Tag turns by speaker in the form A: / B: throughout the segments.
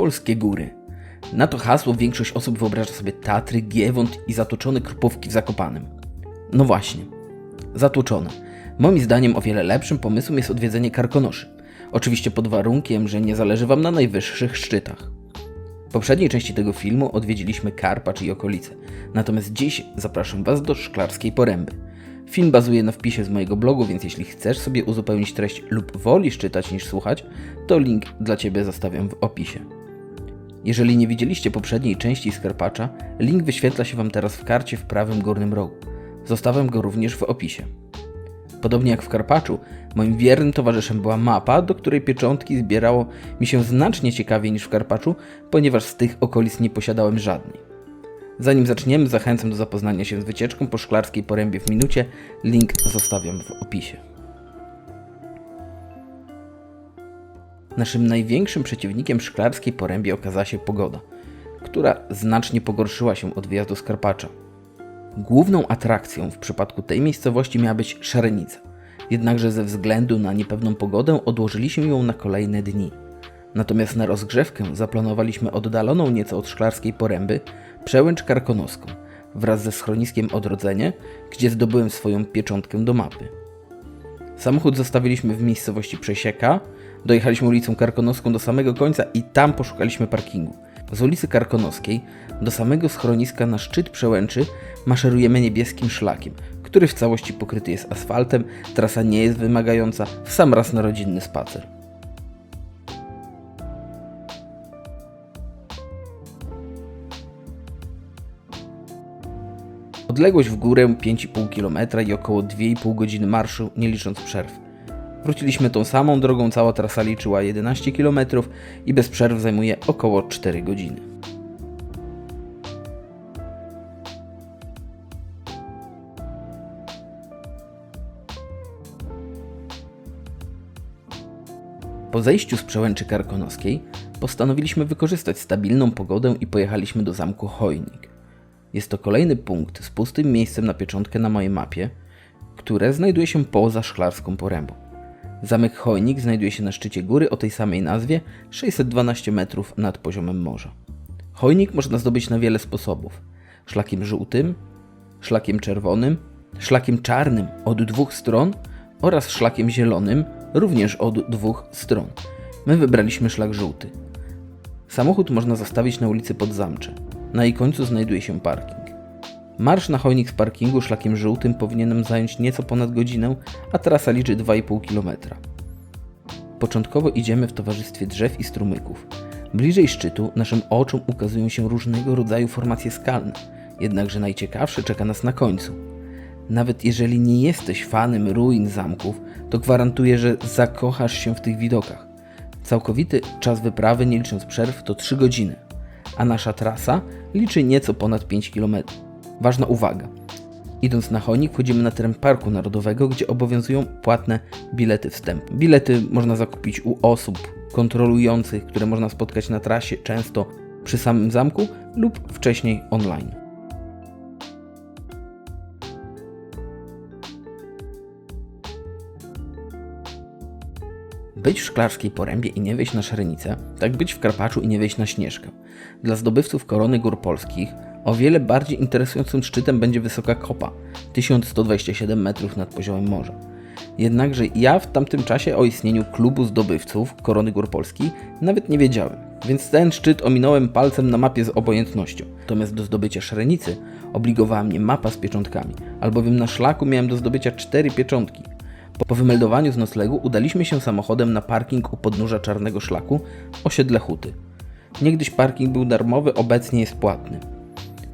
A: Polskie góry. Na to hasło większość osób wyobraża sobie Tatry, Giewont i zatoczone Krupówki w Zakopanem. No właśnie, zatłoczone. Moim zdaniem o wiele lepszym pomysłem jest odwiedzenie Karkonoszy. Oczywiście pod warunkiem, że nie zależy Wam na najwyższych szczytach. W poprzedniej części tego filmu odwiedziliśmy Karpacz i okolice, natomiast dziś zapraszam Was do Szklarskiej Poręby. Film bazuje na wpisie z mojego blogu, więc jeśli chcesz sobie uzupełnić treść lub wolisz czytać niż słuchać, to link dla Ciebie zostawiam w opisie. Jeżeli nie widzieliście poprzedniej części z Karpacza, link wyświetla się Wam teraz w karcie w prawym górnym rogu. Zostawiam go również w opisie. Podobnie jak w Karpaczu, moim wiernym towarzyszem była mapa, do której pieczątki zbierało mi się znacznie ciekawiej niż w Karpaczu, ponieważ z tych okolic nie posiadałem żadnej. Zanim zaczniemy, zachęcam do zapoznania się z wycieczką po szklarskiej porębie w minucie. Link zostawiam w opisie. Naszym największym przeciwnikiem szklarskiej porębie okazała się pogoda, która znacznie pogorszyła się od wyjazdu z Karpacza. Główną atrakcją w przypadku tej miejscowości miała być Szarenica, jednakże ze względu na niepewną pogodę odłożyliśmy ją na kolejne dni. Natomiast na rozgrzewkę zaplanowaliśmy oddaloną nieco od szklarskiej poręby przełęcz karkonoską wraz ze schroniskiem Odrodzenie, gdzie zdobyłem swoją pieczątkę do mapy. Samochód zostawiliśmy w miejscowości Przesieka, dojechaliśmy ulicą Karkonoską do samego końca i tam poszukaliśmy parkingu. Z ulicy Karkonoskiej do samego schroniska na szczyt przełęczy maszerujemy niebieskim szlakiem, który w całości pokryty jest asfaltem, trasa nie jest wymagająca, w sam raz na rodzinny spacer. Odległość w górę 5,5 km i około 2,5 godziny marszu, nie licząc przerw. Wróciliśmy tą samą drogą, cała trasa liczyła 11 km i bez przerw zajmuje około 4 godziny. Po zejściu z przełęczy karkonoskiej postanowiliśmy wykorzystać stabilną pogodę i pojechaliśmy do zamku Chojnik. Jest to kolejny punkt z pustym miejscem na pieczątkę na mojej mapie, które znajduje się poza szklarską porębą. Zamek Chojnik znajduje się na szczycie góry o tej samej nazwie, 612 metrów nad poziomem morza. Chojnik można zdobyć na wiele sposobów: szlakiem żółtym, szlakiem czerwonym, szlakiem czarnym od dwóch stron oraz szlakiem zielonym również od dwóch stron. My wybraliśmy szlak żółty. Samochód można zostawić na ulicy Podzamcze. Na jej końcu znajduje się parking. Marsz na chojnik z parkingu szlakiem żółtym powinien nam zająć nieco ponad godzinę, a trasa liczy 2,5 km. Początkowo idziemy w towarzystwie drzew i strumyków. Bliżej szczytu naszym oczom ukazują się różnego rodzaju formacje skalne, jednakże najciekawsze czeka nas na końcu. Nawet jeżeli nie jesteś fanem ruin zamków, to gwarantuję, że zakochasz się w tych widokach. Całkowity czas wyprawy, nie licząc przerw, to 3 godziny, a nasza trasa liczy nieco ponad 5 km. Ważna uwaga. Idąc na chonik wchodzimy na teren Parku Narodowego, gdzie obowiązują płatne bilety wstępu. Bilety można zakupić u osób kontrolujących, które można spotkać na trasie, często przy samym zamku lub wcześniej online. Być w Szklarskiej Porębie i nie wejść na Szerenicę, tak być w Karpaczu i nie wejść na Śnieżkę. Dla zdobywców korony gór polskich o wiele bardziej interesującym szczytem będzie wysoka kopa 1127 metrów nad poziomem morza. Jednakże ja w tamtym czasie o istnieniu klubu zdobywców korony gór Polski nawet nie wiedziałem, więc ten szczyt ominąłem palcem na mapie z obojętnością. Natomiast do zdobycia Szerenicy obligowała mnie mapa z pieczątkami, albowiem na szlaku miałem do zdobycia cztery pieczątki. Po wymeldowaniu z noclegu udaliśmy się samochodem na parking u podnóża Czarnego Szlaku, osiedle Huty. Niegdyś parking był darmowy, obecnie jest płatny.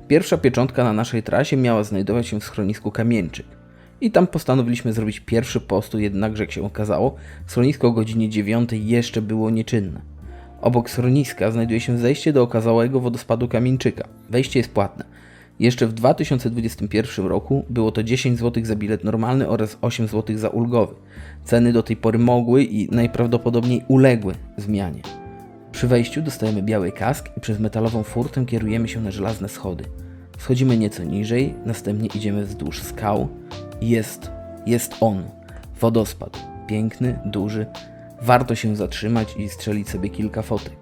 A: Pierwsza pieczątka na naszej trasie miała znajdować się w schronisku Kamieńczyk. I tam postanowiliśmy zrobić pierwszy postój, jednakże jak się okazało, schronisko o godzinie 9 jeszcze było nieczynne. Obok schroniska znajduje się zejście do okazałego wodospadu Kamieńczyka. Wejście jest płatne. Jeszcze w 2021 roku było to 10 zł za bilet normalny oraz 8 zł za ulgowy. Ceny do tej pory mogły i najprawdopodobniej uległy zmianie. Przy wejściu dostajemy biały kask i przez metalową furtę kierujemy się na żelazne schody. Schodzimy nieco niżej, następnie idziemy wzdłuż skał. Jest, jest on. Wodospad. Piękny, duży. Warto się zatrzymać i strzelić sobie kilka fotek.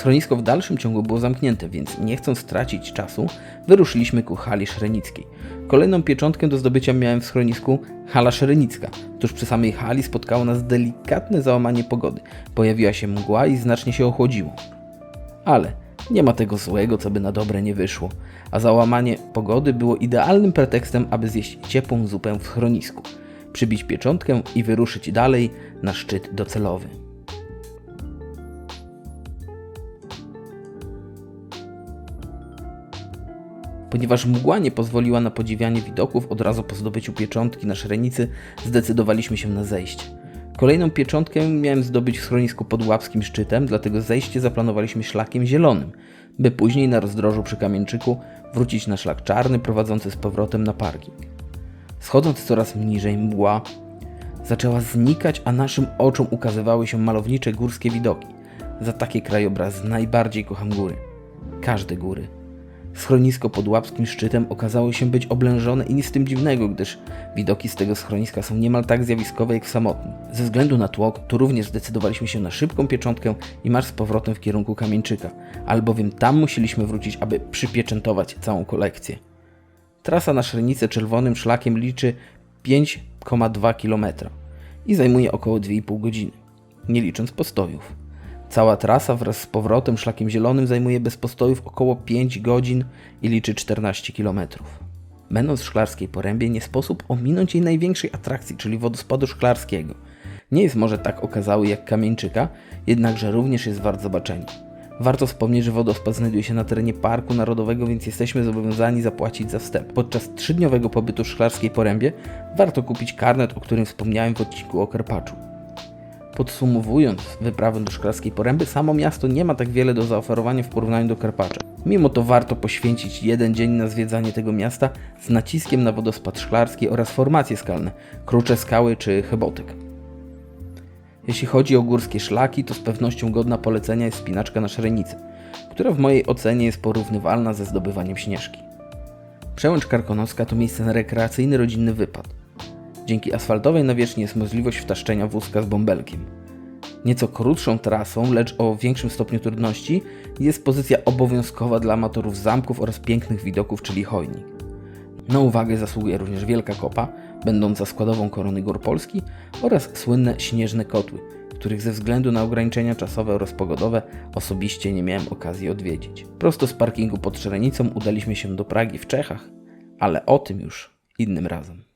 A: Schronisko w dalszym ciągu było zamknięte, więc nie chcąc tracić czasu, wyruszyliśmy ku hali szrenickiej. Kolejną pieczątkę do zdobycia miałem w schronisku hala szrenicka. Tuż przy samej hali spotkało nas delikatne załamanie pogody. Pojawiła się mgła i znacznie się ochłodziło. Ale nie ma tego złego, co by na dobre nie wyszło, a załamanie pogody było idealnym pretekstem, aby zjeść ciepłą zupę w schronisku, przybić pieczątkę i wyruszyć dalej na szczyt docelowy. Ponieważ mgła nie pozwoliła na podziwianie widoków, od razu po zdobyciu pieczątki na szrenicy zdecydowaliśmy się na zejście. Kolejną pieczątkę miałem zdobyć w schronisku pod łapskim szczytem, dlatego zejście zaplanowaliśmy szlakiem zielonym, by później na rozdrożu przy Kamieńczyku wrócić na szlak czarny prowadzący z powrotem na parking. Schodząc coraz niżej mgła zaczęła znikać, a naszym oczom ukazywały się malownicze górskie widoki. Za takie krajobrazy najbardziej kocham góry. Każde góry. Schronisko pod łapskim szczytem okazało się być oblężone i nic z tym dziwnego, gdyż widoki z tego schroniska są niemal tak zjawiskowe jak w samotnym. Ze względu na tłok, tu również zdecydowaliśmy się na szybką pieczątkę i marsz z powrotem w kierunku Kamieńczyka, albowiem tam musieliśmy wrócić, aby przypieczętować całą kolekcję. Trasa na Szrenicę czerwonym szlakiem liczy 5,2 km i zajmuje około 2,5 godziny, nie licząc postojów. Cała trasa wraz z powrotem szlakiem zielonym zajmuje bez postojów około 5 godzin i liczy 14 km. Będąc w Szklarskiej Porębie nie sposób ominąć jej największej atrakcji, czyli wodospadu szklarskiego. Nie jest może tak okazały jak Kamieńczyka, jednakże również jest wart zobaczenia. Warto wspomnieć, że wodospad znajduje się na terenie Parku Narodowego, więc jesteśmy zobowiązani zapłacić za wstęp. Podczas trzydniowego pobytu w Szklarskiej Porębie warto kupić karnet, o którym wspomniałem w odcinku o Karpaczu. Podsumowując wyprawę do Szklarskiej Poręby, samo miasto nie ma tak wiele do zaoferowania w porównaniu do Karpacza. Mimo to warto poświęcić jeden dzień na zwiedzanie tego miasta z naciskiem na wodospad szklarski oraz formacje skalne, krucze skały czy chebotyk. Jeśli chodzi o górskie szlaki, to z pewnością godna polecenia jest spinaczka na Szrenicy, która w mojej ocenie jest porównywalna ze zdobywaniem śnieżki. Przełęcz Karkonoska to miejsce na rekreacyjny rodzinny wypad. Dzięki asfaltowej nawierzchni jest możliwość wtaszczenia wózka z bąbelkiem. Nieco krótszą trasą, lecz o większym stopniu trudności, jest pozycja obowiązkowa dla amatorów zamków oraz pięknych widoków, czyli chojnik. Na uwagę zasługuje również Wielka Kopa, będąca składową korony gór Polski oraz słynne śnieżne kotły, których ze względu na ograniczenia czasowe oraz pogodowe osobiście nie miałem okazji odwiedzić. Prosto z parkingu pod Szrenicą udaliśmy się do Pragi w Czechach, ale o tym już innym razem.